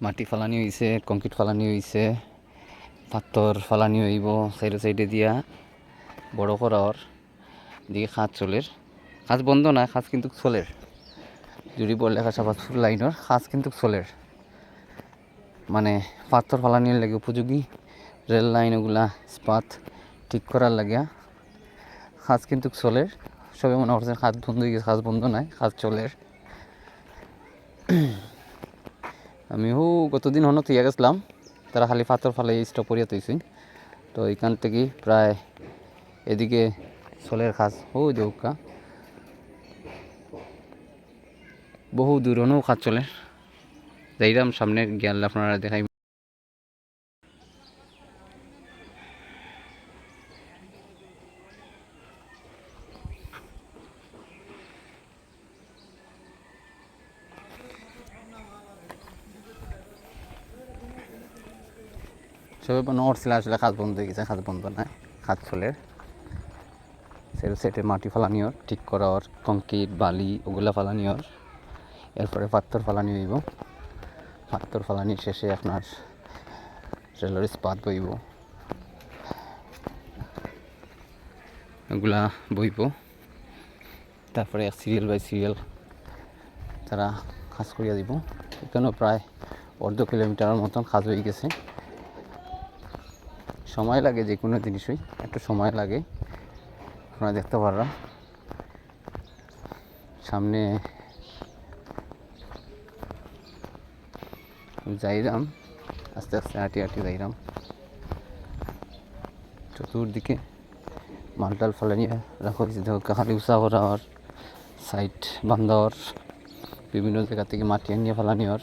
মাটি ফালানি হয়েছে কংক্রিট ফালানি হয়েছে পাথর ফালানি হইব, সাইডে সাইডে দিয়া বড় করার দিকে খাত চলের খাস বন্ধ না খাস কিন্তু চলের বললে খাসাবাদ ফুল লাইনের খাস কিন্তু চলের মানে পাথর ফালানির লাগে উপযোগী রেল লাইন ওগুলা, স্পাত ঠিক করার লাগিয়া খাস কিন্তু চলের সবে মনে করছে খাত বন্ধ হয়ে গেছে খাস বন্ধ নাই খাস চলের আমিও গতদিন হন থিয়া গেছিলাম। তারা খালি পাথর ফালে স্টপ করিয়া তৈছি তো এখান থেকে প্রায় এদিকে সোলের খাস ও দেউকা বহু দূর খাস চলে। যাইরাম সামনে গেল আপনারা দেখাই সবে করছিল আসলে খাত বন্ধ হয়ে গেছে খাত বন্ধ নাই খাত চলের সেটা সেটে মাটি ফালানিওর ঠিক করার কংক্রিট বালি, ওগুলা ফালানিওর এরপরে পাত্তর ফালানি হইব। পাত্তর ফালানি শেষে আপনার রেলের স্পাত বইব। ওগুলা বইব। তারপরে সিরিয়াল বাই সিরিয়াল তারা কাজ করিয়া দিব। এখানেও প্রায় অর্ধ কিলোমিটারের মতন কাজ হয়ে গেছে। সময় লাগে যে কোনো জিনিসই, একটু সময় লাগে। আপনারা দেখতে পাররা। সামনে যাইরাম, আস্তে আস্তে হাঁটি হাঁটি যাইরাম। চতুর্দিকে মালটাল ফলে নিয়ে রাখা দেখো খালি উষা করার সাইড বিভিন্ন জায়গা থেকে মাটি আনিয়ে ফেলানিওর